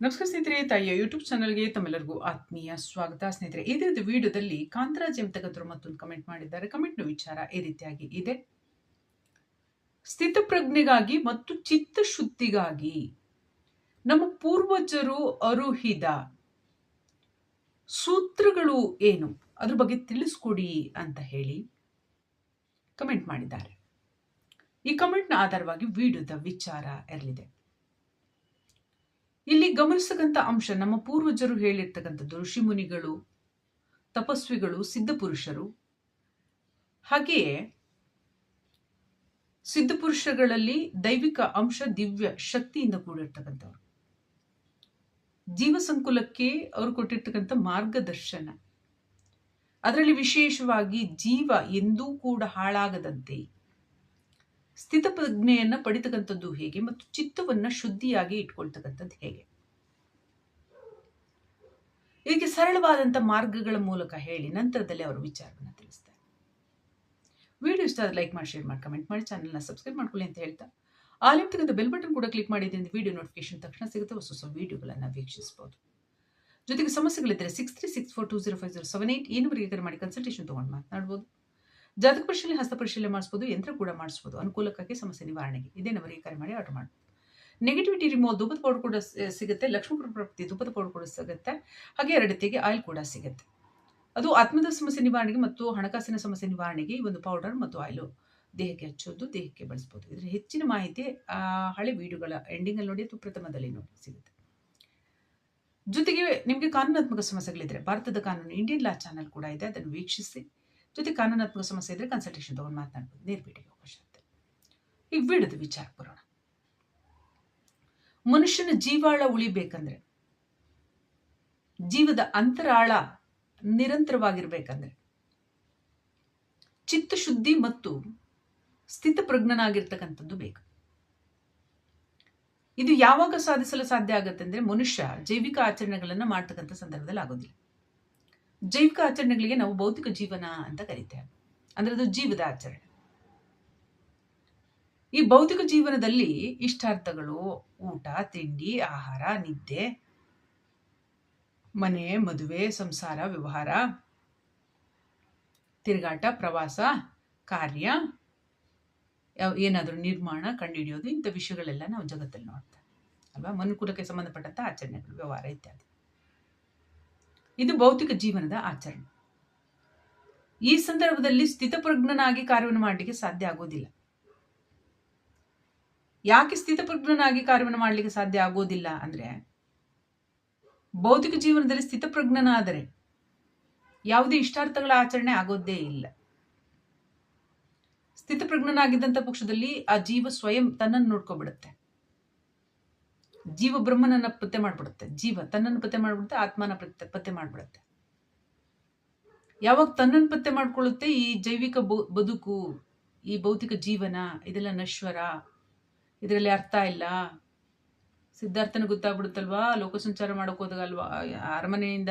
ನಮಸ್ಕಾರ ಸ್ನೇಹಿತರೆ, ತಾಯಿಯ ಯೂಟ್ಯೂಬ್ ಚಾನಲ್ಗೆ ತಮ್ಮೆಲ್ಲರಿಗೂ ಆತ್ಮೀಯ ಸ್ವಾಗತ. ಸ್ನೇಹಿತರೆ, ಇದೇ ವಿಡಿಯೋದಲ್ಲಿ ಕಾಂತರಾಜ್ ಎಂತಕದ್ರು ಮತ್ತೊಂದು ಕಮೆಂಟ್ ಮಾಡಿದ್ದಾರೆ. ಕಮೆಂಟ್ನ ವಿಚಾರ ಈ ರೀತಿಯಾಗಿ ಇದೆ. ಸ್ಥಿತಪ್ರಜ್ಞೆಗಾಗಿ ಮತ್ತು ಚಿತ್ತಶುದ್ಧಿಗಾಗಿ ನಮ್ಮ ಪೂರ್ವಜರು ಅರುಹಿದ ಸೂತ್ರಗಳು ಏನು? ಅದ್ರ ಬಗ್ಗೆ ತಿಳಿಸ್ಕೊಡಿ ಅಂತ ಹೇಳಿ ಕಮೆಂಟ್ ಮಾಡಿದ್ದಾರೆ. ಈ ಕಮೆಂಟ್ನ ಆಧಾರವಾಗಿ ವಿಡಿಯೋದ ವಿಚಾರ ಇರಲಿದೆ. ಇಲ್ಲಿ ಗಮನಿಸತಕ್ಕಂಥ ಅಂಶ, ನಮ್ಮ ಪೂರ್ವಜರು ಹೇಳಿರ್ತಕ್ಕಂಥದ್ದು, ಋಷಿಮುನಿಗಳು, ತಪಸ್ವಿಗಳು, ಸಿದ್ಧಪುರುಷರು. ಹಾಗೆಯೇ ಸಿದ್ಧಪುರುಷಗಳಲ್ಲಿ ದೈವಿಕ ಅಂಶ ದಿವ್ಯ ಶಕ್ತಿಯಿಂದ ಕೂಡಿರ್ತಕ್ಕಂಥವ್ರು. ಜೀವ ಸಂಕುಲಕ್ಕೆ ಅವರು ಕೊಟ್ಟಿರ್ತಕ್ಕಂಥ ಮಾರ್ಗದರ್ಶನ. ಅದರಲ್ಲಿ ವಿಶೇಷವಾಗಿ ಜೀವ ಎಂದೂ ಕೂಡ ಹಾಳಾಗದಂತೆ ಸ್ಥಿತಪ್ರಜ್ಞೆಯನ್ನು ಪಡಿತಕ್ಕಂಥದ್ದು ಹೇಗೆ ಮತ್ತು ಚಿತ್ತವನ್ನು ಶುದ್ಧಿಯಾಗಿ ಇಟ್ಕೊಳ್ತಕ್ಕಂಥದ್ದು ಹೇಗೆ? ಇದಕ್ಕೆ ಸರಳವಾದಂಥ ಮಾರ್ಗಗಳ ಮೂಲಕ ಹೇಳಿ ನಂತರದಲ್ಲಿ ಅವರು ವಿಚಾರವನ್ನು ತಿಳಿಸ್ತಾರೆ ವಿಡಿಯೋ ಇಷ್ಟ ಲೈಕ್ ಮಾಡಿ, ಶೇರ್ ಮಾಡಿ, ಕಮೆಂಟ್ ಮಾಡಿ ಚಾನಲ್ನ ಸಬ್ಸ್ಕ್ರೈಬ್ ಮಾಡ್ಕೊಳ್ಳಿ ಅಂತ ಹೇಳ್ತಾ. ಆಲಿರ್ತಕ್ಕಂಥ ಬೆಲ್ ಬಟನ್ ಕೂಡ ಕ್ಲಿಕ್ ಮಾಡಿದ್ರಿಂದ ವಿಡಿಯೋ ನೋಟಿಫಿಕೇಶನ್ ತಕ್ಷಣ ಸಿಗುತ್ತೆ. ಹೊಸ ಹೊಸ ವಿಡಿಯೋಗಳನ್ನು ವೀಕ್ಷಿಸಬಹುದು ಜೊತೆಗೆ ಸಮಸ್ಯೆಗಳಿದ್ದರೆ six three six four two zero five zero seven eight ಈ ನಂಬರಿಗೆ ಮಾಡಿ ಕನ್ಸಲ್ಟೇಷನ್ ತೊಗೊಂಡು ಮಾತನಾಡ್ಬೋದು. ಜಾತಕ ಪರಿಶೀಲನೆ, ಹಸ್ತ ಪರಿಶೀಲನೆ ಮಾಡಿಸ್ಬೋದು, ಯಂತ್ರ ಕೂಡ ಮಾಡಿಸ್ಬೋದು, ಅನುಕೂಲಕ್ಕಾಗಿ ಸಮಸ್ಯೆ ನಿವಾರಣೆಗೆ. ಇದೇ ನಂಬರಿಗೆ ಕರೆ ಮಾಡಿ ಆರ್ಡರ್ ಮಾಡ್ಬೋದು. ನೆಗೆಟಿವಿಟಿ ರಿಮೋ ಧೂಪದ ಪೌಡರ್ ಕೂಡ ಸಿಗುತ್ತೆ ಲಕ್ಷ್ಮೀಪುರ ಪ್ರಾಪ್ತಿ ಧೂಪದ ಪೌಡರ್ ಕೂಡ ಸಿಗುತ್ತೆ, ಹಾಗೆ ಎರಡತೆಗೆ ಆಯಿಲ್ ಕೂಡ ಸಿಗುತ್ತೆ. ಅದು ಆತ್ಮದ ಸಮಸ್ಯೆ ನಿವಾರಣೆಗೆ ಮತ್ತು ಹಣಕಾಸಿನ ಸಮಸ್ಯೆ ನಿವಾರಣೆಗೆ ಈ ಒಂದು ಪೌಡರ್ ಮತ್ತು ಆಯಿಲು ದೇಹಕ್ಕೆ ಹಚ್ಚೋದು, ದೇಹಕ್ಕೆ ಬಳಸ್ಬೋದು. ಇದರ ಹೆಚ್ಚಿನ ಮಾಹಿತಿ ಹಳೆ ವಿಡಿಯೋಗಳ ಎಂಡಿಂಗಲ್ಲಿ ನೋಡಿ ಅಥವಾ ಪ್ರಥಮದಲ್ಲಿ ನೋಡಿ, ಸಿಗುತ್ತೆ. ಜೊತೆಗೆ ನಿಮಗೆ ಕಾನೂನಾತ್ಮಕ ಸಮಸ್ಯೆಗಳಿದ್ರೆ ಭಾರತದ ಕಾನೂನು ಇಂಡಿಯನ್ ಲಾ ಚಾನಲ್ ಕೂಡ ಇದೆ, ಅದನ್ನು ವೀಕ್ಷಿಸಿ. ಜೊತೆ ಕಾನೂನಾತ್ಮಕ ಸಮಸ್ಯೆ ಇದ್ರೆ ಕನ್ಸಲ್ಟೇಷನ್ ತೊಗೊಂಡು ಮಾತನಾಡ್ಬೋದು. ನೇರ ಭೇಟಿಗೆ ಅವಕಾಶ ಇರುತ್ತೆ ಈಗ ಬಿಡೋದು ವಿಚಾರ ಬರೋಣ. ಮನುಷ್ಯನ ಜೀವಾಳ ಉಳಿಬೇಕಂದ್ರೆ, ಜೀವದ ಅಂತರಾಳ ನಿರಂತರವಾಗಿರ್ಬೇಕಂದ್ರೆ, ಚಿತ್ತಶುದ್ಧಿ ಮತ್ತು ಸ್ಥಿತಪ್ರಜ್ಞನಾಗಿರ್ತಕ್ಕಂಥದ್ದು ಬೇಕು. ಇದು ಯಾವಾಗ ಸಾಧಿಸಲು ಸಾಧ್ಯ ಆಗುತ್ತೆ ಅಂದ್ರೆ ಮನುಷ್ಯ ಜೈವಿಕ ಆಚರಣೆಗಳನ್ನು ಮಾಡ್ತಕ್ಕಂಥ ಸಂದರ್ಭದಲ್ಲಿ ಆಗೋದಿಲ್ಲ. ಜೈವಿಕ ಆಚರಣೆಗಳಿಗೆ ನಾವು ಭೌತಿಕ ಜೀವನ ಅಂತ ಕರಿತೇವೆ. ಅಂದ್ರೆ ಅದು ಜೀವದ ಆಚರಣೆ. ಈ ಭೌತಿಕ ಜೀವನದಲ್ಲಿ ಇಷ್ಟಾರ್ಥಗಳು, ಊಟ, ತಿಂಡಿ, ಆಹಾರ, ನಿದ್ದೆ, ಮನೆ, ಮದುವೆ, ಸಂಸಾರ, ವ್ಯವಹಾರ, ತಿರುಗಾಟ, ಪ್ರವಾಸ, ಕಾರ್ಯ ಏನಾದರೂ ನಿರ್ಮಾಣ, ಕಂಡುಹಿಡಿಯೋದು ಇಂಥ ವಿಷಯಗಳೆಲ್ಲ ನಾವು ಜಗತ್ತಲ್ಲಿ ನೋಡ್ತೇವೆ. ಅಲ್ವಾ? ಮನುಕುಲಕ್ಕೆ ಸಂಬಂಧಪಟ್ಟಂತ ಆಚರಣೆಗಳು, ವ್ಯವಹಾರ ಇತ್ಯಾದಿ. ಇದು ಭೌತಿಕ ಜೀವನದ ಆಚರಣೆ. ಈ ಸಂದರ್ಭದಲ್ಲಿ ಸ್ಥಿತಪ್ರಜ್ಞನಾಗಿ ಕಾರ್ಯವನ್ನು ಮಾಡಲಿಕ್ಕೆ ಸಾಧ್ಯ ಆಗೋದಿಲ್ಲ. ಯಾಕೆ ಸ್ಥಿತಪ್ರಜ್ಞನಾಗಿ ಕಾರ್ಯವನ್ನು ಮಾಡಲಿಕ್ಕೆ ಸಾಧ್ಯ ಆಗೋದಿಲ್ಲ ಅಂದ್ರೆ, ಭೌತಿಕ ಜೀವನದಲ್ಲಿ ಸ್ಥಿತಪ್ರಜ್ಞನಾದರೆ ಯಾವುದೇ ಇಷ್ಟಾರ್ಥಗಳ ಆಚರಣೆ ಆಗೋದೇ ಇಲ್ಲ. ಸ್ಥಿತಪ್ರಜ್ಞನಾಗಿದ್ದಂಥ ಪಕ್ಷದಲ್ಲಿ ಆ ಜೀವ ಸ್ವಯಂ ತನ್ನನ್ನು ನೋಡ್ಕೊಬಿಡುತ್ತೆ. ಜೀವ ಬ್ರಹ್ಮನನ್ನು ಪತ್ತೆ ಮಾಡ್ಬಿಡುತ್ತೆ. ಜೀವ ತನ್ನನ್ನು ಪತ್ತೆ ಮಾಡ್ಬಿಡುತ್ತೆ, ಆತ್ಮನ ಪತ್ತೆ ಪತ್ತೆ ಮಾಡ್ಬಿಡುತ್ತೆ. ಯಾವಾಗ ತನ್ನನ್ನು ಪತ್ತೆ ಮಾಡಿಕೊಳ್ಳುತ್ತೆ, ಈ ಜೈವಿಕ ಬದುಕು, ಈ ಭೌತಿಕ ಜೀವನ, ಇದೆಲ್ಲ ನಶ್ವರ, ಇದರಲ್ಲಿ ಅರ್ಥ ಇಲ್ಲ. ಸಿದ್ಧಾರ್ಥನ ಗೊತ್ತಾಗ್ಬಿಡುತ್ತಲ್ವಾ? ಲೋಕ ಸಂಚಾರ ಮಾಡಕ್ ಹೋದಾಗ ಅಲ್ವಾ? ಅರಮನೆಯಿಂದ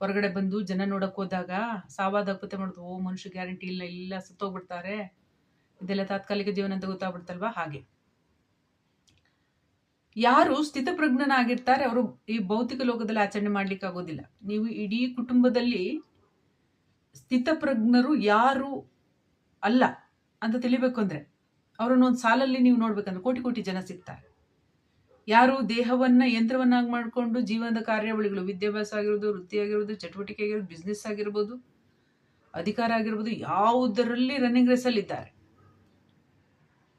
ಹೊರಗಡೆ ಬಂದು ಜನ ನೋಡಕ್ ಹೋದಾಗ ಸಾವಾದಾಗ ಪತ್ತೆ ಮಾಡೋದು, ಓ ಮನುಷ್ಯ ಗ್ಯಾರಂಟಿ ಇಲ್ಲ ಇಲ್ಲ, ಸತ್ತೋಗ್ಬಿಡ್ತಾರೆ. ಇದೆಲ್ಲ ತಾತ್ಕಾಲಿಕ ಜೀವನ ಅಂತ ಗೊತ್ತಾಗ್ಬಿಡ್ತಲ್ವಾ ಹಾಗೆ. ಯಾರು ಸ್ಥಿತಪ್ರಜ್ಞನಾಗಿರ್ತಾರೆ, ಅವರು ಈ ಭೌತಿಕ ಲೋಕದಲ್ಲಿ ಆಚರಣೆ ಮಾಡ್ಲಿಕ್ಕೆ ಆಗೋದಿಲ್ಲ. ನೀವು ಇಡೀ ಕುಟುಂಬದಲ್ಲಿ ಸ್ಥಿತಪ್ರಜ್ಞರು ಯಾರು ಅಲ್ಲ ಅಂತ ತಿಳಿಬೇಕು ಅಂದ್ರೆ ಅವರನ್ನ ಒಂದು ಸಾಲಲ್ಲಿ ನೀವು ನೋಡ್ಬೇಕಂದ್ರೆ ಕೋಟಿ ಕೋಟಿ ಜನ ಸಿಗ್ತಾರೆ. ಯಾರು ದೇಹವನ್ನ ಯಂತ್ರವನ್ನಾಗಿ ಮಾಡಿಕೊಂಡು ಜೀವನದ ಕಾರ್ಯಾವಳಿಗಳು, ವಿದ್ಯಾಭ್ಯಾಸ ಆಗಿರ್ಬೋದು, ವೃತ್ತಿ ಆಗಿರ್ಬೋದು, ಚಟುವಟಿಕೆ ಆಗಿರ್ಬೋದು ಬಿಸ್ನೆಸ್ ಆಗಿರ್ಬೋದು, ಅಧಿಕಾರ ಆಗಿರ್ಬೋದು, ಯಾವುದರಲ್ಲಿ ರನ್ನಿಂಗ್ ರೇಸಲ್ಲಿದ್ದಾರೆ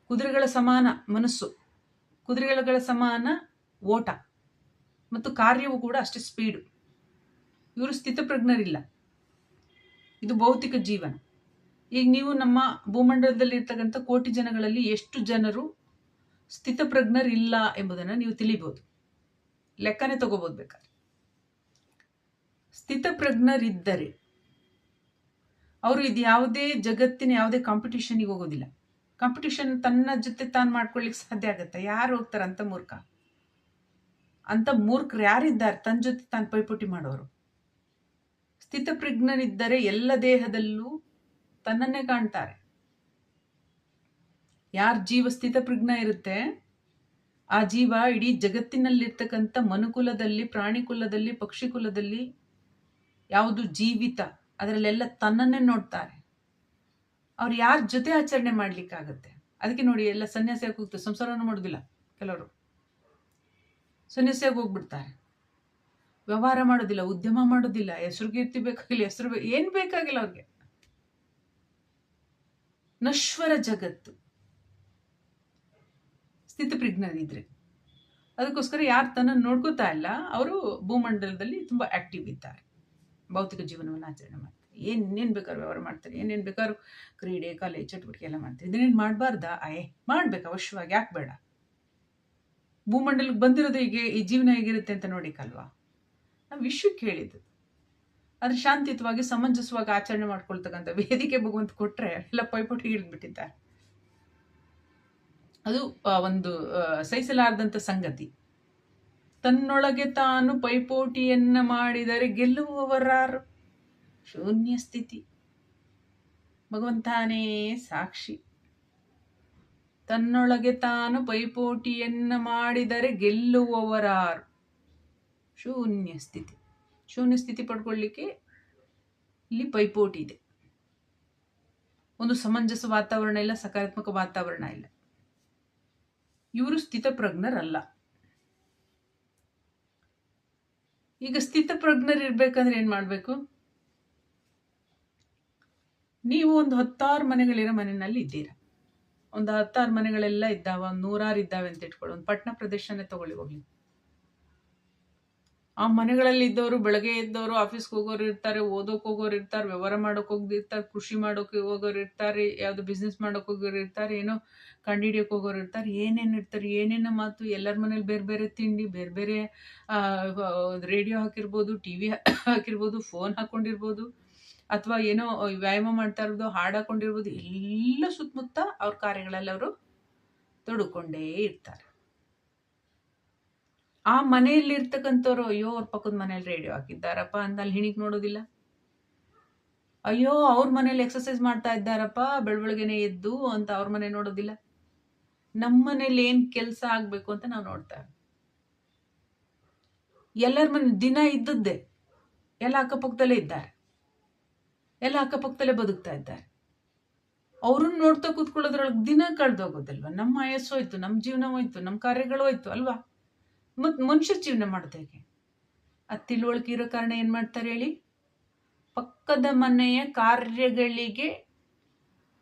ಕುದುರೆಗಳ ಸಮಾನ ಮನಸ್ಸು. ಕುದುರೆಗಳ ಸಮಾನ ಓಟ ಮತ್ತು ಕಾರ್ಯವು ಕೂಡ ಅಷ್ಟೇ ಸ್ಪೀಡು ಇವರು ಸ್ಥಿತಪ್ರಜ್ಞರಿಲ್ಲ. ಇದು ಭೌತಿಕ ಜೀವನ. ಈಗ ನೀವು ನಮ್ಮ ಭೂಮಂಡಲದಲ್ಲಿ ಇರ್ತಕ್ಕಂಥ ಕೋಟಿ ಜನಗಳಲ್ಲಿ ಎಷ್ಟು ಜನರು ಸ್ಥಿತಪ್ರಜ್ಞರಿಲ್ಲ ಎಂಬುದನ್ನು ನೀವು ತಿಳಿಬೋದು. ಲೆಕ್ಕನೇ ತಗೋಬೋದು ಬೇಕಾದ್ರೆ. ಸ್ಥಿತಪ್ರಜ್ಞರಿದ್ದರೆ, ಅವರು ಇದು ಯಾವುದೇ ಜಗತ್ತಿನ ಯಾವುದೇ ಕಾಂಪಿಟೇಷನಿಗೆ ಹೋಗೋದಿಲ್ಲ. ಕಾಂಪಿಟಿಷನ್ ತನ್ನ ಜೊತೆ ತಾನು ಮಾಡ್ಕೊಳ್ಳಿಕ್ಕೆ ಸಾಧ್ಯ ಆಗುತ್ತೆ. ಯಾರು ಹೋಗ್ತಾರೆ ಅಂತ ಮೂರ್ಖ? ಅಂತ ಮೂರ್ಖರು ಯಾರಿದ್ದಾರೆ? ತನ್ನ ಜೊತೆ ತಾನು ಪೈಪೋಟಿ ಮಾಡೋರು. ಸ್ಥಿತಪ್ರಜ್ಞನಿದ್ದರೆ ಎಲ್ಲ ದೇಹದಲ್ಲೂ ತನ್ನನ್ನೇ ಕಾಣ್ತಾರೆ. ಯಾರ ಜೀವ ಸ್ಥಿತಪ್ರಜ್ಞ ಇರುತ್ತೆ? ಆ ಜೀವ ಇಡೀ ಜಗತ್ತಿನಲ್ಲಿರ್ತಕ್ಕಂಥ ಮನುಕುಲದಲ್ಲಿ ಪ್ರಾಣಿ ಕುಲದಲ್ಲಿ ಪಕ್ಷಿ ಕುಲದಲ್ಲಿ ಯಾವುದು ಜೀವಿತ, ಅದರಲ್ಲೆಲ್ಲ ತನ್ನನ್ನೇ ನೋಡ್ತಾರೆ. ಅವ್ರು ಯಾರ ಜೊತೆ ಆಚರಣೆ ಮಾಡ್ಲಿಕ್ಕಾಗತ್ತೆ? ಅದಕ್ಕೆ ನೋಡಿ ಎಲ್ಲ ಸನ್ಯಾಸಿಯಾಗಿ ಹೋಗ್ತಾರೆ ಸಂಸಾರವನ್ನು ಮಾಡೋದಿಲ್ಲ ಕೆಲವರು. ಸನ್ಯಾಸಿಯಾಗಿ ಹೋಗ್ಬಿಡ್ತಾರೆ. ವ್ಯವಹಾರ ಮಾಡೋದಿಲ್ಲ, ಉದ್ಯಮ ಮಾಡೋದಿಲ್ಲ, ಹೆಸರು ಕೀರ್ತಿ ಬೇಕಾಗಿಲ್ಲ, ಹೆಸರು ಏನು ಬೇಕಾಗಿಲ್ಲ ಅವ್ರಿಗೆ. ನಶ್ವರ ಜಗತ್ತು. ಸ್ಥಿತಪ್ರಜ್ಞರಿದ್ರೆ. ಅದಕ್ಕೋಸ್ಕರ ಯಾರು ತನ್ನ ನೋಡ್ಕೋತಾ ಇಲ್ಲ, ಅವರು ಭೂಮಂಡಲದಲ್ಲಿ ತುಂಬ ಆಕ್ಟಿವ್ ಇದ್ದಾರೆ. ಭೌತಿಕ ಜೀವನವನ್ನು ಆಚರಣೆ ಮಾಡ್ತಾರೆ ಏನೇನು ಬೇಕಾದ್ರೂ ವ್ಯವಹಾರ ಮಾಡ್ತಾರೆ, ಏನೇನು ಬೇಕಾದ್ರೂ ಕ್ರೀಡೆ, ಕಲೆ, ಚಟುವಟಿಕೆ ಎಲ್ಲ ಮಾಡ್ತಾರೆ. ಇದನ್ನೇನು ಮಾಡಬಾರ್ದಾ? ಆಯೇ, ಮಾಡ್ಬೇಕು, ಅವಶ್ಯವಾಗಿ ಯಾಕೆ ಬೇಡ ಭೂಮಂಡಲಕ್ಕೆ ಬಂದಿರೋದು ಹೀಗೆ, ಈ ಜೀವನ ಹೇಗಿರುತ್ತೆ ಅಂತ ನೋಡಿಕಲ್ವಾ ನಾವು ವಿಶ್ವಕ್ಕೆ ಹೇಳಿದ್ದು. ಆದರೆ ಶಾಂತಿಯುತವಾಗಿ, ಸಮಂಜಸವಾಗಿ ಆಚರಣೆ ಮಾಡ್ಕೊಳ್ತಕ್ಕಂಥ ವೇದಿಕೆ ಭಗವಂತ ಕೊಟ್ಟರೆ ಎಲ್ಲ ಪೈಪೋಟಿ ಹಿಡಿದ್ಬಿಟ್ಟಿದ್ದಾರೆ ಅದು ಒಂದು ಸಹಿಸಲಾರದಂಥ ಸಂಗತಿ. ತನ್ನೊಳಗೆ ತಾನು ಪೈಪೋಟಿಯನ್ನ ಮಾಡಿದರೆ ಗೆಲ್ಲುವವರಾರು. ಶೂನ್ಯ ಸ್ಥಿತಿ ಭಗವಂತಾನೇ ಸಾಕ್ಷಿ. ತನ್ನೊಳಗೆ ತಾನು ಪೈಪೋಟಿಯನ್ನು ಮಾಡಿದರೆ ಗೆಲ್ಲುವವರಾರು. ಶೂನ್ಯ ಸ್ಥಿತಿ ಶೂನ್ಯ ಸ್ಥಿತಿ ಪಡ್ಕೊಳ್ಳಿಕ್ಕೆ ಇಲ್ಲಿ ಪೈಪೋಟಿ ಇದೆ. ಒಂದು ಸಮಂಜಸ ವಾತಾವರಣ ಇಲ್ಲ, ಸಕಾರಾತ್ಮಕ ವಾತಾವರಣ ಇಲ್ಲ. ಇವರು ಸ್ಥಿತಪ್ರಜ್ಞರಲ್ಲ. ಈಗ ಸ್ಥಿತಪ್ರಜ್ಞರಿರ್ಬೇಕಂದ್ರೆ ಏನು ಮಾಡಬೇಕು? ನೀವು ಒಂದು ಹತ್ತಾರು ಮನೆಗಳಿರೋ ಮನೆಯಲ್ಲಿ ಇದ್ದೀರಾ? ಒಂದು ಹತ್ತಾರು ಮನೆಗಳೆಲ್ಲ ಇದ್ದಾವ, ಒಂದು ನೂರಾರು ಇದ್ದಾವೆ ಅಂತ ಇಟ್ಕೊಳ್ಳಿ, ಒಂದು ಪಟ್ಟಣ ಪ್ರದೇಶನೇ ತಗೊಳ್ಳಿ ಹೋಗ್ಲಿ. ಆ ಮನೆಗಳಲ್ಲಿ ಇದ್ದವರು, ಬೆಳಗ್ಗೆ ಇದ್ದವರು ಆಫೀಸ್ಗೆ ಹೋಗೋರು ಇರ್ತಾರೆ, ಓದೋಕೆ ಹೋಗೋರು ಇರ್ತಾರೆ, ವ್ಯವಹಾರ ಮಾಡೋಕೆ ಹೋಗಿರ್ತಾರೆ ಕೃಷಿ ಮಾಡೋಕೆ ಹೋಗೋರು ಇರ್ತಾರೆ, ಯಾವುದು ಬಿಸ್ನೆಸ್ ಮಾಡೋಕೆ ಹೋಗೋರು ಇರ್ತಾರೆ, ಏನೋ ಕಂಡಿಡಿಯೋಕೆ ಹೋಗೋರು ಇರ್ತಾರೆ, ಏನೇನು ಇರ್ತಾರೆ, ಏನೇನೋ ಮಾತು, ಎಲ್ಲರ ಮನೇಲಿ ಬೇರೆ ಬೇರೆ ತಿಂಡಿ, ಬೇರೆ ಬೇರೆ ರೇಡಿಯೋ ಹಾಕಿರ್ಬೋದು ಟಿ ವಿ ಹಾಕಿರ್ಬೋದು ಫೋನ್ ಹಾಕೊಂಡಿರ್ಬೋದು. ಅಥವಾ ಏನೋ ವ್ಯಾಯಾಮ ಮಾಡ್ತಾ ಇರೋದು, ಹಾಡು ಹಾಕೊಂಡಿರ್ಬೋದು, ಎಲ್ಲ ಸುತ್ತಮುತ್ತ ಅವ್ರ ಕಾರ್ಯಗಳಲ್ಲಿ ಅವರು ತೊಡ್ಕೊಂಡೇ ಇರ್ತಾರೆ. ಆ ಮನೆಯಲ್ಲಿ ಇರ್ತಕ್ಕಂಥವ್ರು ಅಯ್ಯೋ, ಅವ್ರ ಪಕ್ಕದ ಮನೇಲಿ ರೇಡಿಯೋ ಹಾಕಿದ್ದಾರಪ್ಪ ಅಂತ ಅಲ್ಲಿ ನೋಡೋದಿಲ್ಲ. ಅಯ್ಯೋ, ಅವ್ರ ಮನೇಲಿ ಎಕ್ಸಸೈಸ್ ಮಾಡ್ತಾ ಇದ್ದಾರಪ್ಪ ಬೆಳಬೆಳಗ್ಗೆನೆ ಎದ್ದು ಅಂತ ಅವ್ರ ಮನೆ ನೋಡೋದಿಲ್ಲ. ನಮ್ಮ ಮನೇಲಿ ಏನು ಕೆಲಸ ಆಗಬೇಕು ಅಂತ ನಾವು ನೋಡ್ತಾ ಎಲ್ಲರ ಮನೆ ದಿನ ಇದ್ದದ್ದೇ, ಎಲ್ಲ ಅಕ್ಕಪಕ್ಕದಲ್ಲೇ ಇದ್ದಾರೆ. ಎಲ್ಲ ಅಕ್ಕಪಕ್ಕದಲ್ಲೇ ಬದುಕ್ತಾ ಇದ್ದಾರೆ. ಅವ್ರನ್ನ ನೋಡ್ತಾ ಕೂತ್ಕೊಳ್ಳೋದ್ರೊಳಗೆ ದಿನ ಕಳೆದೋಗೋದಲ್ವ? ನಮ್ಮ ಆಯಸ್ಸು ಹೋಯ್ತು, ನಮ್ಮ ಜೀವನ ಹೋಯ್ತು, ನಮ್ಮ ಕಾರ್ಯಗಳು ಹೋಯ್ತು ಅಲ್ವಾ? ಮತ್ತು ಮನುಷ್ಯ ಜೀವನ ಮಾಡೋದು ಹೇಗೆ? ಆ ತಿಳುವಳಿಕೆ ಇರೋ ಕಾರಣ ಏನು ಮಾಡ್ತಾರೆ ಹೇಳಿ? ಪಕ್ಕದ ಮನೆಯ ಕಾರ್ಯಗಳಿಗೆ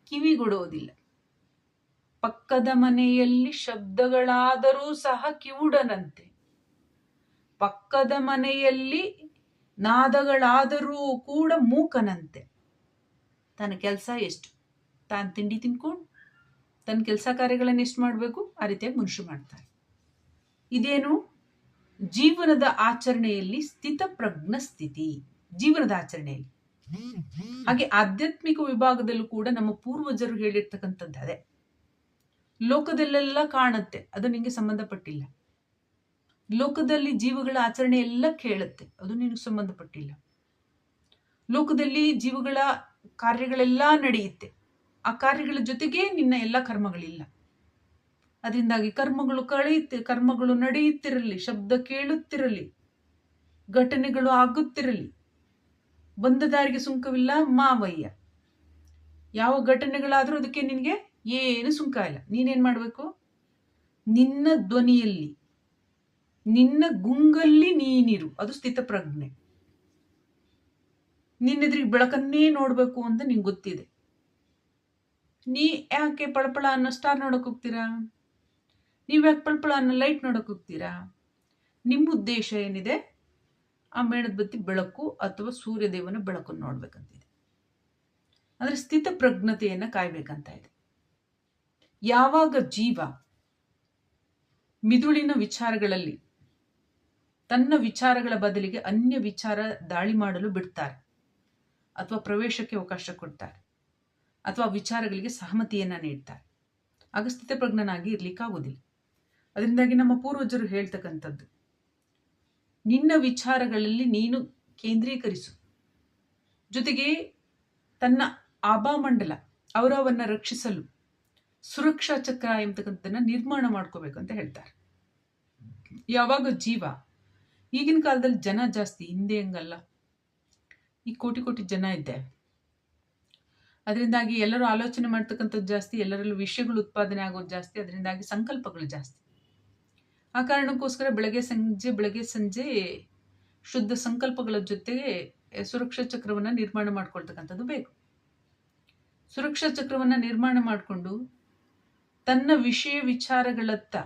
ಕಿವಿಗೊಡೋದಿಲ್ಲ ಪಕ್ಕದ ಮನೆಯಲ್ಲಿ ಶಬ್ದಗಳಾದರೂ ಸಹ ಕಿವುಡನಂತೆ. ಪಕ್ಕದ ಮನೆಯಲ್ಲಿ ನಾದಗಳಾದರೂ ಕೂಡ ಮೂಕನಂತೆ. ತನ್ನ ಕೆಲಸ ಎಷ್ಟು? ತಾನು ತಿಂಡಿ ತಿನ್ಕೊಂಡು ತನ್ನ ಕೆಲಸ ಕಾರ್ಯಗಳನ್ನು ಎಷ್ಟು ಮಾಡಬೇಕು? ಆ ರೀತಿಯಾಗಿ ಮನುಷ್ಯ ಮಾಡ್ತಾರೆ ಇದೇನು? ಜೀವನದ ಆಚರಣೆಯಲ್ಲಿ ಸ್ಥಿತಪ್ರಜ್ಞ ಸ್ಥಿತಿ. ಜೀವನದ ಆಚರಣೆಯಲ್ಲಿ. ಹಾಗೆ ಆಧ್ಯಾತ್ಮಿಕ ವಿಭಾಗದಲ್ಲೂ ಕೂಡ ನಮ್ಮ ಪೂರ್ವಜರು ಹೇಳಿರ್ತಕ್ಕಂಥದ್ದು ಅದೇ. ಲೋಕದಲ್ಲೆಲ್ಲ ಕಾಣುತ್ತೆ. ಅದು ನಿಮಗೆ ಸಂಬಂಧಪಟ್ಟಿಲ್ಲ. ಲೋಕದಲ್ಲಿ ಜೀವಗಳ ಆಚರಣೆ ಎಲ್ಲ ಕೇಳುತ್ತೆ. ಅದು ನಿನಗೆ ಸಂಬಂಧಪಟ್ಟಿಲ್ಲ. ಲೋಕದಲ್ಲಿ ಜೀವಗಳ ಕಾರ್ಯಗಳೆಲ್ಲ ನಡೆಯುತ್ತೆ. ಆ ಕಾರ್ಯಗಳ ಜೊತೆಗೆ ನಿನ್ನ ಎಲ್ಲ ಕರ್ಮಗಳಿಲ್ಲ. ಅದರಿಂದಾಗಿ ಕರ್ಮಗಳು ಕಳೆಯುತ್ತೆ, ಕರ್ಮಗಳು ನಡೆಯುತ್ತಿರಲಿ, ಶಬ್ದ ಕೇಳುತ್ತಿರಲಿ, ಘಟನೆಗಳು ಆಗುತ್ತಿರಲಿ. ಬಂದ ದಾರಿಗೆ ಸುಂಕವಿಲ್ಲ ಮಾವಯ್ಯ. ಯಾವ ಘಟನೆಗಳಾದರೂ ಅದಕ್ಕೆ ನಿನಗೆ ಏನು ಸುಂಕ ಇಲ್ಲ. ನೀನೇನು ಮಾಡಬೇಕು? ನಿನ್ನ ಧ್ವನಿಯಲ್ಲಿ ನಿನ್ನ ಗುಂಗಲ್ಲಿ ನೀನಿರು. ಅದು ಸ್ಥಿತಪ್ರಜ್ಞೆ. ನಿನ್ನೆದ್ರಿಗೆ ಬೆಳಕನ್ನೇ ನೋಡಬೇಕು ಅಂತ ನಿಂಗೆ ಗೊತ್ತಿದೆ. ನೀ ಯಾಕೆ ಪಳಪಳ ಅನ್ನೋ ಸ್ಟಾರ್ ನೋಡಕ್ ಹೋಗ್ತೀರಾ? ನೀವು ಯಾಕೆ ಪಳಪಳ ಅನ್ನೋ ಲೈಟ್ ನೋಡಕ್ ಹೋಗ್ತೀರಾ? ನಿಮ್ಮ ಉದ್ದೇಶ ಏನಿದೆ? ಆ ಮೇಣದ ಬತ್ತಿ ಬೆಳಕು ಅಥವಾ ಸೂರ್ಯದೇವನ ಬೆಳಕನ್ನು ನೋಡ್ಬೇಕಂತಿದೆ. ಅಂದ್ರೆ ಸ್ಥಿತ ಪ್ರಜ್ಞತೆಯನ್ನು ಕಾಯ್ಬೇಕಂತ ಇದೆ. ಯಾವಾಗ ಜೀವ ಮಿದುಳಿನ ವಿಚಾರಗಳಲ್ಲಿ ತನ್ನ ವಿಚಾರಗಳ ಬದಲಿಗೆ ಅನ್ಯ ವಿಚಾರ ದಾಳಿ ಮಾಡಲು ಬಿಡ್ತಾರೆ ಅಥವಾ ಪ್ರವೇಶಕ್ಕೆ ಅವಕಾಶ ಕೊಡ್ತಾರೆ ಅಥವಾ ವಿಚಾರಗಳಿಗೆ ಸಹಮತಿಯನ್ನು ನೀಡ್ತಾರೆ. ಆಗ ಸ್ಥಿತಪ್ರಜ್ಞನಾಗಿ ಇರ್ಲಿಕ್ಕಾಗೋದಿಲ್ಲ ಅದರಿಂದಾಗಿ ನಮ್ಮ ಪೂರ್ವಜರು ಹೇಳ್ತಕ್ಕಂಥದ್ದು, ನಿನ್ನ ವಿಚಾರಗಳಲ್ಲಿ ನೀನು ಕೇಂದ್ರೀಕರಿಸು. ಜೊತೆಗೆ ತನ್ನ ಆಭಾಮಂಡಲ ಅವರವನ್ನು ರಕ್ಷಿಸಲು ಸುರಕ್ಷಾ ಚಕ್ರ ಎಂಬತಕ್ಕಂಥದ್ದನ್ನು ನಿರ್ಮಾಣ ಮಾಡ್ಕೋಬೇಕು ಅಂತ ಹೇಳ್ತಾರೆ. ಯಾವಾಗ ಜೀವ ಈಗಿನ ಕಾಲದಲ್ಲಿ ಜನ ಜಾಸ್ತಿ, ಹಿಂದೆ ಹಂಗಲ್ಲ. ಈ ಕೋಟಿ ಕೋಟಿ ಜನ ಇದ್ದೆ. ಅದರಿಂದಾಗಿ ಎಲ್ಲರೂ ಆಲೋಚನೆ ಮಾಡ್ತಕ್ಕಂಥದ್ದು ಜಾಸ್ತಿ, ಎಲ್ಲರಲ್ಲೂ ವಿಷಯಗಳು ಉತ್ಪಾದನೆ ಆಗೋದು ಜಾಸ್ತಿ, ಅದರಿಂದಾಗಿ ಸಂಕಲ್ಪಗಳು ಜಾಸ್ತಿ. ಆ ಕಾರಣಕ್ಕೋಸ್ಕರ ಬೆಳಗ್ಗೆ ಸಂಜೆ ಬೆಳಗ್ಗೆ ಸಂಜೆ ಶುದ್ಧ ಸಂಕಲ್ಪಗಳ ಜೊತೆಗೆ ಸುರಕ್ಷಾ ಚಕ್ರವನ್ನು ನಿರ್ಮಾಣ ಮಾಡ್ಕೊಳ್ತಕ್ಕಂಥದ್ದು ಬೇಕು. ಸುರಕ್ಷಾ ಚಕ್ರವನ್ನು ನಿರ್ಮಾಣ ಮಾಡಿಕೊಂಡು ತನ್ನ ವಿಷಯ ವಿಚಾರಗಳತ್ತ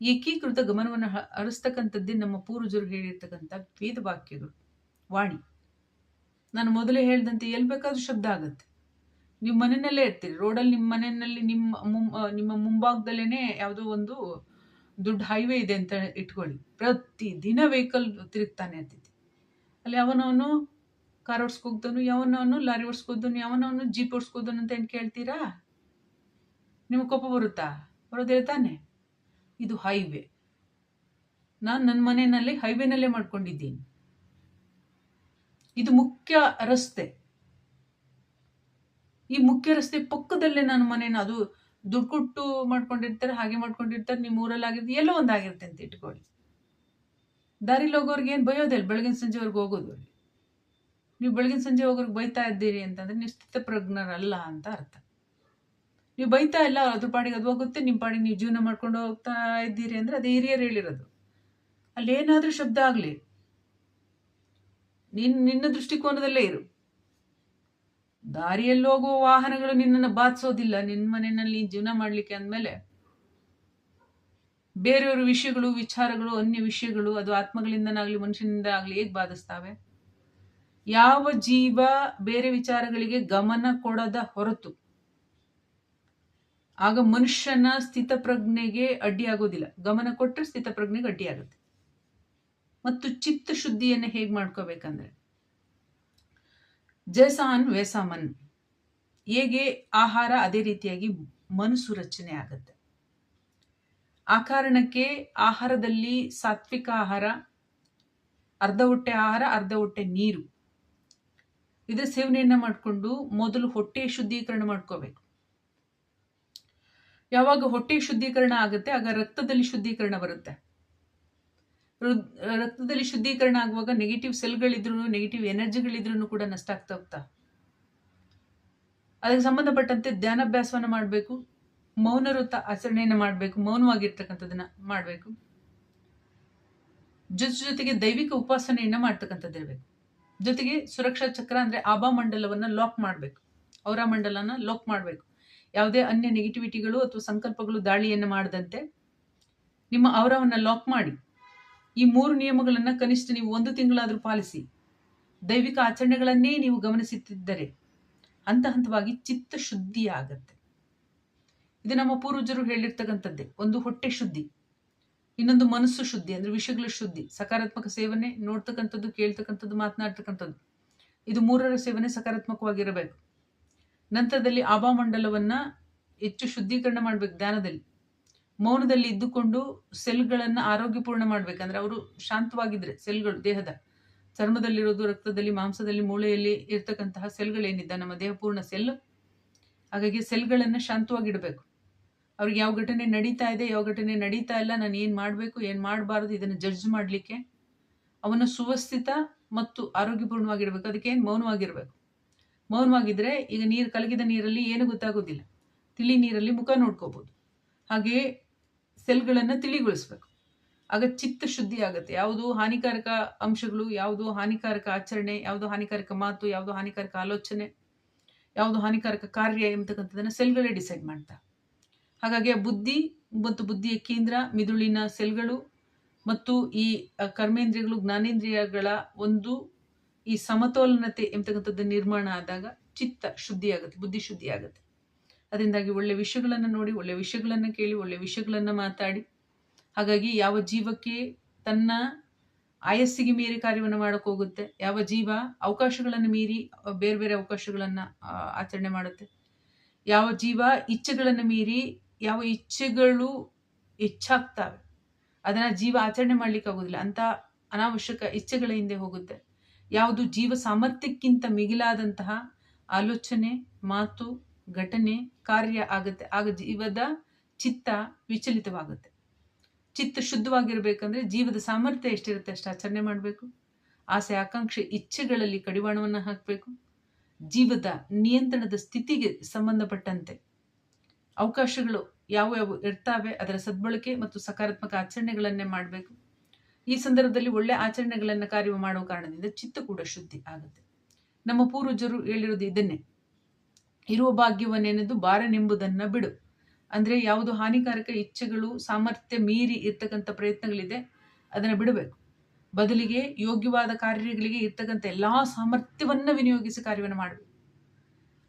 ಏಕೀಕೃತ ಗಮನವನ್ನು ಹರಿಸ್ತಕ್ಕಂಥದ್ದೇ ನಮ್ಮ ಪೂರ್ವಜರು ಹೇಳಿರ್ತಕ್ಕಂಥ ವೇದ ವಾಕ್ಯಗಳು ವಾಣಿ. ನಾನು ಮೊದಲೇ ಹೇಳಿದಂತೆ ಎಲ್ಲಿ ಬೇಕಾದ್ರೂ ಶಬ್ದ ಆಗುತ್ತೆ. ನೀವು ಮನೆಯಲ್ಲೇ ಇರ್ತೀರಿ. ರೋಡಲ್ಲಿ ನಿಮ್ಮ ಮನೆಯಲ್ಲಿ ನಿಮ್ಮ ನಿಮ್ಮ ಮುಂಭಾಗದಲ್ಲೇ ಯಾವುದೋ ಒಂದು ದೊಡ್ಡ ಹೈವೇ ಇದೆ ಅಂತ ಇಟ್ಕೊಳ್ಳಿ. ಪ್ರತಿ ದಿನ ವೆಹಿಕಲ್ ತಿರುಗ್ತಾನೆ ಇರ್ತೈತಿ ಅಲ್ಲಿ ಅವನವನು ಕಾರ್ ಓಡಿಸ್ಕೋಗ್ದನು ಯಾವನವನು ಲಾರಿ ಓಡಿಸ್ಕೋದನು ಯಾವನವನು ಜೀಪ್ ಓಡಿಸ್ಕೋದನು ಅಂತ ಏನು ಕೇಳ್ತೀರಾ? ನಿಮಗೆ ಕೋಪ ಬರುತ್ತಾ? ಬರೋದೇ ತಾನೆ? ಇದು ಹೈವೇ. ನಾನು ನನ್ನ ಮನೆಯಲ್ಲಿ ಹೈವೇನಲ್ಲೇ ಮಾಡ್ಕೊಂಡಿದ್ದೀನಿ. ಇದು ಮುಖ್ಯ ರಸ್ತೆ. ಈ ಮುಖ್ಯ ರಸ್ತೆ ಪಕ್ಕದಲ್ಲೇ ನನ್ನ ಮನೇನ, ಅದು ದುಡ್ಡು ಕೊಟ್ಟು ಮಾಡ್ಕೊಂಡಿರ್ತಾರೆ, ಹಾಗೆ ಮಾಡ್ಕೊಂಡಿರ್ತಾರೆ ನಿಮ್ಮ ಊರಲ್ಲಿ ಆಗಿರ್ತಿ ಎಲ್ಲೋ ಒಂದು ಆಗಿರುತ್ತೆ ಅಂತ ಇಟ್ಕೊಳ್ಳಿ. ದಾರಿಲಿ ಹೋಗೋರ್ಗೆ ಏನು ಬಯೋದಿಲ್ಲ ಬೆಳಗಿನ ಸಂಜೆವರೆಗೂ ಹೋಗೋದು ನೀವು ಬೆಳಗಿನ ಸಂಜೆ ಹೋಗೋರ್ಗೆ ಬೈತಾ ಇದ್ದೀರಿ ಅಂತಂದ್ರೆ ನೀವು ಸ್ಥಿತಪ್ರಜ್ಞರಲ್ಲ ಅಂತ ಅರ್ಥ. ನೀವು ಬೈತಾ ಇಲ್ಲ ಅದ್ರ ಪಾಡಿಗೆ ಅದು ಹೋಗುತ್ತೆ ನಿಮ್ಮ ಪಾಡಿಗೆ ನೀವು ಜೀವನ ಮಾಡ್ಕೊಂಡು ಹೋಗ್ತಾ ಇದ್ದೀರಿ ಅಂದರೆ ಅದೇ ಹಿರಿಯರು ಹೇಳಿರೋದು. ಅಲ್ಲಿ ಏನಾದರೂ ಶಬ್ದ ಆಗಲಿ. ನಿನ್ನ ನಿನ್ನ ದೃಷ್ಟಿಕೋನದಲ್ಲೇ ಇರು. ದಾರಿಯಲ್ಲಿ ಹೋಗುವ ವಾಹನಗಳು ನಿನ್ನನ್ನು ಬಾಧಿಸೋದಿಲ್ಲ ನಿನ್ನ ಮನೆಯಲ್ಲಿ ಜೀವನ ಮಾಡಲಿಕ್ಕೆ ಅಂದಮೇಲೆ. ಬೇರೆಯವ್ರ ವಿಷಯಗಳು, ವಿಚಾರಗಳು, ಅನ್ಯ ವಿಷಯಗಳು, ಅದು ಆತ್ಮಗಳಿಂದನಾಗಲಿ ಮನುಷ್ಯನಿಂದ ಆಗಲಿ ಹೇಗೆ ಬಾಧಿಸ್ತಾವೆ? ಯಾವ ಜೀವ ಬೇರೆ ವಿಚಾರಗಳಿಗೆ ಗಮನ ಕೊಡದ ಹೊರತು. ಆಗ ಮನುಷ್ಯನ ಸ್ಥಿತಪ್ರಜ್ಞೆಗೆ ಅಡ್ಡಿಯಾಗೋದಿಲ್ಲ. ಗಮನ ಕೊಟ್ಟರೆ ಸ್ಥಿತಪ್ರಜ್ಞೆಗೆ ಅಡ್ಡಿಯಾಗುತ್ತೆ. ಮತ್ತು ಚಿತ್ತ ಶುದ್ಧಿಯನ್ನು ಹೇಗೆ ಮಾಡ್ಕೋಬೇಕಂದ್ರೆ? ಜಯಸಾನ್ ವೇಸಾಮನ್ ಹೇಗೆ ಆಹಾರ ಅದೇ ರೀತಿಯಾಗಿ ಮನಸ್ಸು ರಚನೆ ಆಗುತ್ತೆ. ಆ ಕಾರಣಕ್ಕೆ ಆಹಾರದಲ್ಲಿ ಸಾತ್ವಿಕ ಆಹಾರ, ಅರ್ಧ ಹೊಟ್ಟೆ ಆಹಾರ, ಅರ್ಧ ಹೊಟ್ಟೆ ನೀರು. ಇದರ ಸೇವನೆಯನ್ನು ಮಾಡಿಕೊಂಡು ಮೊದಲು ಹೊಟ್ಟೆ ಶುದ್ಧೀಕರಣ ಮಾಡ್ಕೋಬೇಕು. ಯಾವಾಗ ಹೊಟ್ಟೆ ಶುದ್ಧೀಕರಣ ಆಗುತ್ತೆ, ಆಗ ರಕ್ತದಲ್ಲಿ ಶುದ್ಧೀಕರಣ ಬರುತ್ತೆ. ರಕ್ತದಲ್ಲಿ ಶುದ್ಧೀಕರಣ ಆಗುವಾಗ ನೆಗೆಟಿವ್ ಸೆಲ್ಗಳಿದ್ರು ನೆಗೆಟಿವ್ ಎನರ್ಜಿಗಳಿದ್ರು ಕೂಡ ನಷ್ಟ ಆಗ್ತಾ ಹೋಗ್ತಾ. ಅದಕ್ಕೆ ಸಂಬಂಧಪಟ್ಟಂತೆ ಧ್ಯಾನಾಭ್ಯಾಸವನ್ನು ಮಾಡಬೇಕು ಮೌನವೃತ್ತ ಆಚರಣೆಯನ್ನು ಮಾಡಬೇಕು, ಮೌನವಾಗಿರ್ತಕ್ಕಂಥದ್ದನ್ನ ಮಾಡಬೇಕು. ಜೊತೆ ಜೊತೆಗೆ ದೈವಿಕ ಉಪಾಸನೆಯನ್ನ ಮಾಡ್ತಕ್ಕಂಥದ್ದಿರಬೇಕು ಜೊತೆಗೆ ಸುರಕ್ಷಾ ಚಕ್ರ ಅಂದ್ರೆ ಆಭಾ ಮಂಡಲವನ್ನ ಲಾಕ್ ಮಾಡಬೇಕು. ಅವರ ಮಂಡಲನ ಲಾಕ್ ಮಾಡಬೇಕು. ಯಾವುದೇ ಅನ್ಯ ನೆಗೆಟಿವಿಟಿಗಳು ಅಥವಾ ಸಂಕಲ್ಪಗಳು ದಾಳಿಯನ್ನು ಮಾಡದಂತೆ ನಿಮ್ಮ ಅವರವನ್ನ ಲಾಕ್ ಮಾಡಿ ಈ ಮೂರು ನಿಯಮಗಳನ್ನು ಕನಿಷ್ಠ ನೀವು ಒಂದು ತಿಂಗಳಾದರೂ ಪಾಲಿಸಿ. ದೈವಿಕ ಆಚರಣೆಗಳನ್ನೇ ನೀವು ಗಮನಿಸುತ್ತಿದ್ದರೆ ಹಂತ ಹಂತವಾಗಿ ಚಿತ್ತ ಶುದ್ಧಿ ಆಗತ್ತೆ. ಇದು ನಮ್ಮ ಪೂರ್ವಜರು ಹೇಳಿರ್ತಕ್ಕಂಥದ್ದೇ, ಒಂದು ಹೊಟ್ಟೆ ಶುದ್ಧಿ, ಇನ್ನೊಂದು ಮನಸ್ಸು ಶುದ್ಧಿ, ಅಂದ್ರೆ ವಿಷಯಗಳ ಶುದ್ಧಿ, ಸಕಾರಾತ್ಮಕ ಸೇವನೆ ನೋಡ್ತಕ್ಕಂಥದ್ದು, ಕೇಳ್ತಕ್ಕಂಥದ್ದು, ಮಾತನಾಡ್ತಕ್ಕಂಥದ್ದು. ಇದು ಮೂರರ ಸೇವನೆ ಸಕಾರಾತ್ಮಕವಾಗಿರಬೇಕು. ನಂತರದಲ್ಲಿ ಆಭಾಮಂಡಲವನ್ನು ಹೆಚ್ಚು ಶುದ್ಧೀಕರಣ ಮಾಡಬೇಕು ಧ್ಯಾನದಲ್ಲಿ. ಮೌನದಲ್ಲಿ ಇದ್ದುಕೊಂಡು ಸೆಲ್ಗಳನ್ನು ಆರೋಗ್ಯಪೂರ್ಣ ಮಾಡಬೇಕಂದ್ರೆ ಅವರು ಶಾಂತವಾಗಿದ್ದರೆ ಸೆಲ್ಗಳು, ದೇಹದ. ಚರ್ಮದಲ್ಲಿರೋದು, ರಕ್ತದಲ್ಲಿ, ಮಾಂಸದಲ್ಲಿ, ಮೂಳೆಯಲ್ಲಿ ಇರ್ತಕ್ಕಂತಹ ಸೆಲ್ಗಳೇನಿದ್ದ ನಮ್ಮ ದೇಹ ಪೂರ್ಣ ಸೆಲ್. ಹಾಗಾಗಿ ಸೆಲ್ಗಳನ್ನು ಶಾಂತವಾಗಿಡಬೇಕು. ಅವ್ರಿಗೆ ಯಾವ ಘಟನೆ ನಡೀತಾ ಇದೆ, ಯಾವ ಘಟನೆ ನಡೀತಾ ಇಲ್ಲ, ನಾನು ಏನು ಮಾಡಬೇಕು, ಏನು ಮಾಡಬಾರದು, ಇದನ್ನು ಜಡ್ಜ್ ಮಾಡಲಿಕ್ಕೆ ಅವನು ಸುವಸ್ಥಿತ ಮತ್ತು ಆರೋಗ್ಯಪೂರ್ಣವಾಗಿರಬೇಕು ಅದಕ್ಕೆ ಏನು ಮೌನವಾಗಿರ್ಬೇಕು. ಮೌನವಾಗಿದ್ರೆ ಈಗ ನೀರು ಕಲಗಿದ ನೀರಲ್ಲಿ ಏನು ಗೊತ್ತಾಗೋದಿಲ್ಲ. ತಿಳಿ ನೀರಲ್ಲಿ ಮುಖ ನೋಡ್ಕೋಬೋದು. ಹಾಗೆಯೇ ಸೆಲ್ಗಳನ್ನು ತಿಳಿಗೊಳಿಸ್ಬೇಕು. ಆಗ ಚಿತ್ತ ಶುದ್ಧಿ ಆಗುತ್ತೆ. ಯಾವುದು ಹಾನಿಕಾರಕ ಅಂಶಗಳು, ಯಾವುದು ಹಾನಿಕಾರಕ ಆಚರಣೆ, ಯಾವುದು ಹಾನಿಕಾರಕ ಮಾತು, ಯಾವುದು ಹಾನಿಕಾರಕ ಆಲೋಚನೆ, ಯಾವುದು ಹಾನಿಕಾರಕ ಕಾರ್ಯ ಎಂಬತಕ್ಕಂಥದ್ದನ್ನು ಸೆಲ್ಗಳೇ ಡಿಸೈಡ್ ಮಾಡ್ತಾ. ಹಾಗಾಗಿ ಆ ಬುದ್ಧಿ ಮತ್ತು ಬುದ್ಧಿಯ ಕೇಂದ್ರ, ಮಿದುಳಿನ ಸೆಲ್ಗಳು ಮತ್ತು ಈ ಕರ್ಮೇಂದ್ರಿಯಗಳು, ಜ್ಞಾನೇಂದ್ರಿಯಗಳ ಒಂದು ಈ ಸಮತೋಲನತೆ ಎಂಬತಕ್ಕಂಥದ್ದು ನಿರ್ಮಾಣ ಆದಾಗ ಚಿತ್ತ ಶುದ್ಧಿ ಆಗುತ್ತೆ ಬುದ್ಧಿ ಶುದ್ಧಿ ಆಗುತ್ತೆ ಅದರಿಂದಾಗಿ ಒಳ್ಳೆ ವಿಷಯಗಳನ್ನು ನೋಡಿ, ಒಳ್ಳೆ ವಿಷಯಗಳನ್ನು ಕೇಳಿ, ಒಳ್ಳೆ ವಿಷಯಗಳನ್ನು ಮಾತಾಡಿ. ಹಾಗಾಗಿ ಯಾವ ಜೀವಕ್ಕೆ ತನ್ನ ಆಯಸ್ಸಿಗೆ ಮೀರಿ ಕಾರ್ಯವನ್ನು ಮಾಡೋಕೆ ಹೋಗುತ್ತೆ, ಯಾವ ಜೀವ ಅವಕಾಶಗಳನ್ನು ಮೀರಿ ಬೇರೆ ಬೇರೆ ಅವಕಾಶಗಳನ್ನು ಆಚರಣೆ ಮಾಡುತ್ತೆ, ಯಾವ ಜೀವ ಇಚ್ಛೆಗಳನ್ನು ಮೀರಿ ಯಾವ ಇಚ್ಛೆಗಳು ಹೆಚ್ಚಾಗ್ತವೆ, ಅದನ್ನು ಜೀವ ಆಚರಣೆ ಮಾಡ್ಲಿಕ್ಕೆ ಆಗೋದಿಲ್ಲ ಅಂತ ಅನಾವಶ್ಯಕ ಇಚ್ಛೆಗಳ ಹಿಂದೆ ಹೋಗುತ್ತೆ. ಯಾವುದು ಜೀವ ಸಾಮರ್ಥ್ಯಕ್ಕಿಂತ ಮಿಗಿಲಾದಂತಹ ಆಲೋಚನೆ, ಮಾತು, ಘಟನೆ, ಕಾರ್ಯ ಆಗುತ್ತೆ. ಆಗ ಜೀವದ ಚಿತ್ತ ವಿಚಲಿತವಾಗುತ್ತೆ. ಚಿತ್ತ ಶುದ್ಧವಾಗಿರಬೇಕಂದ್ರೆ ಜೀವದ ಸಾಮರ್ಥ್ಯ ಎಷ್ಟಿರುತ್ತೆ ಅಷ್ಟು ಆಚರಣೆ ಮಾಡಬೇಕು. ಆಸೆ, ಆಕಾಂಕ್ಷೆ, ಇಚ್ಛೆಗಳಲ್ಲಿ ಕಡಿವಾಣವನ್ನು ಹಾಕಬೇಕು. ಜೀವದ ನಿಯಂತ್ರಣದ ಸ್ಥಿತಿಗೆ ಸಂಬಂಧಪಟ್ಟಂತೆ ಅವಕಾಶಗಳು ಯಾವ ಯಾವ ಇರ್ತಾವೆ ಅದರ ಸದ್ಬಳಕೆ ಮತ್ತು ಸಕಾರಾತ್ಮಕ ಆಚರಣೆಗಳನ್ನೇ ಮಾಡಬೇಕು. ಈ ಸಂದರ್ಭದಲ್ಲಿ ಒಳ್ಳೆ ಆಚರಣೆಗಳನ್ನು ಕಾರ್ಯ ಮಾಡುವ ಕಾರಣದಿಂದ ಚಿತ್ತ ಕೂಡ ಶುದ್ಧಿ ಆಗುತ್ತೆ. ನಮ್ಮ ಪೂರ್ವಜರು ಹೇಳಿರೋದು ಇದನ್ನೇ. ಇರುವ ಭಾಗ್ಯವನ್ನೇನೆಂದು? ಬಾರನೆಂಬುದನ್ನು ಬಿಡು. ಅಂದ್ರೆ ಯಾವುದು ಹಾನಿಕಾರಕ ಇಚ್ಛೆಗಳು, ಸಾಮರ್ಥ್ಯ ಮೀರಿ ಇರ್ತಕ್ಕಂಥ ಪ್ರಯತ್ನಗಳಿದೆ, ಅದನ್ನು ಬಿಡಬೇಕು. ಬದಲಿಗೆ ಯೋಗ್ಯವಾದ ಕಾರ್ಯಗಳಿಗೆ ಇರ್ತಕ್ಕಂಥ ಎಲ್ಲಾ ಸಾಮರ್ಥ್ಯವನ್ನ ವಿನಿಯೋಗಿಸಿ ಕಾರ್ಯವನ್ನು ಮಾಡಬೇಕು.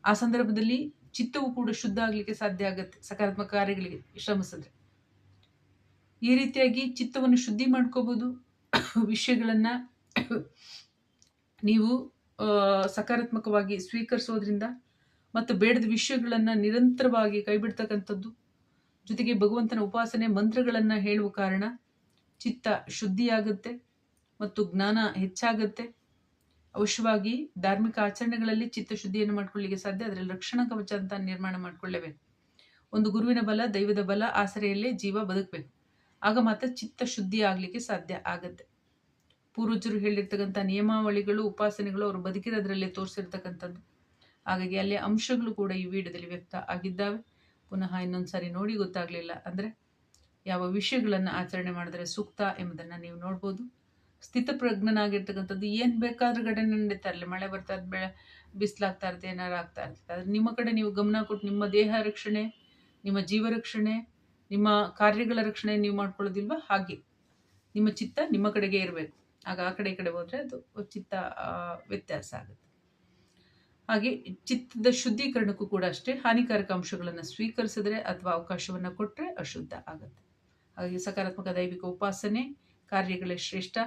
ಆ ಸಂದರ್ಭದಲ್ಲಿ ಚಿತ್ತವು ಕೂಡ ಶುದ್ಧ ಆಗಲಿಕ್ಕೆ ಸಾಧ್ಯ ಆಗುತ್ತೆ, ಸಕಾರಾತ್ಮಕ ಕಾರ್ಯಗಳಿಗೆ ಶ್ರಮಿಸಿದ್ರೆ. ಈ ರೀತಿಯಾಗಿ ಚಿತ್ತವನ್ನು ಶುದ್ಧಿ ಮಾಡ್ಕೋಬೋದು. ವಿಷಯಗಳನ್ನ ನೀವು ಸಕಾರಾತ್ಮಕವಾಗಿ ಸ್ವೀಕರಿಸೋದ್ರಿಂದ ಮತ್ತು ಬೇಡದ ವಿಷಯಗಳನ್ನು ನಿರಂತರವಾಗಿ ಕೈಬಿಡ್ತಕ್ಕಂಥದ್ದು. ಜೊತೆಗೆ ಭಗವಂತನ ಉಪಾಸನೆ ಮಂತ್ರಗಳನ್ನು ಹೇಳುವ ಕಾರಣ ಚಿತ್ತ ಶುದ್ಧಿಯಾಗುತ್ತೆ ಮತ್ತು ಜ್ಞಾನ ಹೆಚ್ಚಾಗುತ್ತೆ. ಅವಶ್ಯವಾಗಿ ಧಾರ್ಮಿಕ ಆಚರಣೆಗಳಲ್ಲಿ ಚಿತ್ತ ಶುದ್ಧಿಯನ್ನು ಮಾಡ್ಕೊಳ್ಳಿಕ್ಕೆ ಸಾಧ್ಯ, ಅದರಲ್ಲಿ ರಕ್ಷಣಾ ಕವಚ ಅಂತ ನಿರ್ಮಾಣ ಮಾಡಿಕೊಳ್ಳಬೇಕು. ಒಂದು ಗುರುವಿನ ಬಲ, ದೈವದ ಬಲ, ಆಸರೆಯಲ್ಲೇ ಜೀವ ಬದುಕಬೇಕು. ಆಗ ಮಾತ್ರ ಚಿತ್ತ ಶುದ್ಧಿ ಆಗಲಿಕ್ಕೆ ಸಾಧ್ಯ ಆಗುತ್ತೆ. ಪೂರ್ವಜರು ಹೇಳಿರ್ತಕ್ಕಂಥ ನಿಯಮಾವಳಿಗಳು, ಉಪಾಸನೆಗಳು ಅವರು ಬದುಕಿರೋದ್ರಲ್ಲೇ ತೋರಿಸಿರ್ತಕ್ಕಂಥದ್ದು. ಹಾಗಾಗಿ ಅಲ್ಲಿ ಅಂಶಗಳು ಕೂಡ ಈ ವಿಡಿಯೋದಲ್ಲಿ ವ್ಯಕ್ತ ಆಗಿದ್ದಾವೆ. ಪುನಃ ಇನ್ನೊಂದು ಸಾರಿ ನೋಡಿ ಗೊತ್ತಾಗಲಿಲ್ಲ ಅಂದರೆ ಯಾವ ವಿಷಯಗಳನ್ನು ಆಚರಣೆ ಮಾಡಿದ್ರೆ ಸೂಕ್ತ ಎಂಬುದನ್ನು ನೀವು ನೋಡ್ಬೋದು. ಸ್ಥಿತಪ್ರಜ್ಞನಾಗಿರ್ತಕ್ಕಂಥದ್ದು ಏನು ಬೇಕಾದ್ರೂ ಘಟನೆ ನಡೀತಾ ಇರಲಿ. ಮಳೆ ಬರ್ತಾ ಇರೋದು ಬೆಳೆ ಬಿಸಿಲಾಗ್ತಾ ಇರುತ್ತೆ ಏನಾರು ಆಗ್ತಾ ಇರ್ತದೆ ಆದರೆ ನಿಮ್ಮ ಕಡೆ ನೀವು ಗಮನ ಕೊಟ್ಟು ನಿಮ್ಮ ದೇಹ ರಕ್ಷಣೆ, ನಿಮ್ಮ ಜೀವ ರಕ್ಷಣೆ ನಿಮ್ಮ ಕಾರ್ಯಗಳ ರಕ್ಷಣೆ ನೀವು ಮಾಡ್ಕೊಳ್ಳೋದಿಲ್ವ? ಹಾಗೆ. ನಿಮ್ಮ ಚಿತ್ತ ನಿಮ್ಮ ಕಡೆಗೆ ಇರಬೇಕು. ಆಗ ಆ ಕಡೆ ಈ ಕಡೆ ಹೋದರೆ ಅದು ಚಿತ್ತ ವ್ಯತ್ಯಾಸ ಆಗುತ್ತೆ. ಹಾಗೆ ಚಿತ್ತದ ಶುದ್ಧೀಕರಣಕ್ಕೂ ಕೂಡ ಅಷ್ಟೇ ಹಾನಿಕಾರಕ ಅಂಶಗಳನ್ನು ಸ್ವೀಕರಿಸಿದ್ರೆ ಅಥವಾ ಅವಕಾಶವನ್ನು ಕೊಟ್ಟರೆ ಅಶುದ್ಧ ಆಗುತ್ತೆ. ಹಾಗೆ ಸಕಾರಾತ್ಮಕ ದೈವಿಕ ಉಪಾಸನೆ, ಕಾರ್ಯಗಳೇ ಶ್ರೇಷ್ಠ,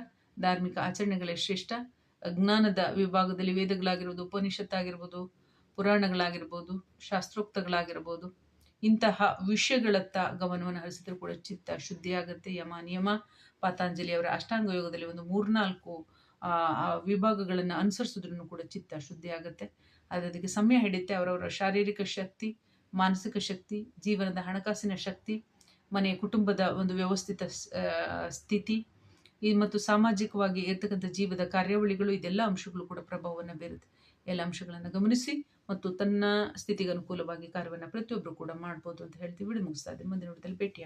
ಧಾರ್ಮಿಕ ಆಚರಣೆಗಳೇ ಶ್ರೇಷ್ಠ ಜ್ಞಾನದ ವಿಭಾಗದಲ್ಲಿ ವೇದಗಳಾಗಿರ್ಬೋದು, ಉಪನಿಷತ್ತಾಗಿರ್ಬೋದು, ಪುರಾಣಗಳಾಗಿರ್ಬೋದು, ಶಾಸ್ತ್ರೋಕ್ತಗಳಾಗಿರ್ಬೋದು ಇಂತಹ ವಿಷಯಗಳತ್ತ ಗಮನವನ್ನು ಹರಿಸಿದ್ರು ಕೂಡ ಚಿತ್ತ ಶುದ್ಧಿಯಾಗುತ್ತೆ. ಯಮ ನಿಯಮ. ಪತಾಂಜಲಿಯವರ ಅಷ್ಟಾಂಗ ಯೋಗದಲ್ಲಿ ಒಂದು ಮೂರ್ನಾಲ್ಕು ವಿಭಾಗಗಳನ್ನು ಅನುಸರಿಸಿದ್ರು ಕೂಡ ಚಿತ್ತ ಶುದ್ಧಿ ಆಗುತ್ತೆ ಅದಕ್ಕೆ ಸಮಯ ಹಿಡಿಯುತ್ತೆ ಅವರವರ ಶಾರೀರಿಕ ಶಕ್ತಿ, ಮಾನಸಿಕ ಶಕ್ತಿ, ಜೀವನದ ಹಣಕಾಸಿನ ಶಕ್ತಿ, ಮನೆ, ಕುಟುಂಬದ ಒಂದು ವ್ಯವಸ್ಥಿತ ಸ್ಥಿತಿ, ಈ ಮತ್ತು ಸಾಮಾಜಿಕವಾಗಿ ಇರ್ತಕ್ಕಂಥ ಜೀವದ ಕಾರ್ಯಾವಳಿಗಳು, ಇದೆಲ್ಲ ಅಂಶಗಳು ಕೂಡ ಪ್ರಭಾವವನ್ನು ಬೀರುತ್ತೆ. ಎಲ್ಲ ಅಂಶಗಳನ್ನು ಗಮನಿಸಿ. ಮತ್ತು ತನ್ನ ಸ್ಥಿತಿಗೆ ಅನುಕೂಲವಾಗಿ ಕಾರ್ಯವನ್ನು ಪ್ರತಿಯೊಬ್ಬರು ಕೂಡ ಮಾಡ್ಬೋದು ಅಂತ ಹೇಳ್ತೀವಿ. ಮುಗಿಸ್ತಾ ಇದ್ದೀನಿ. ಮುಂದಿನ ನೋಡದಲ್ಲಿ ಭೇಟಿ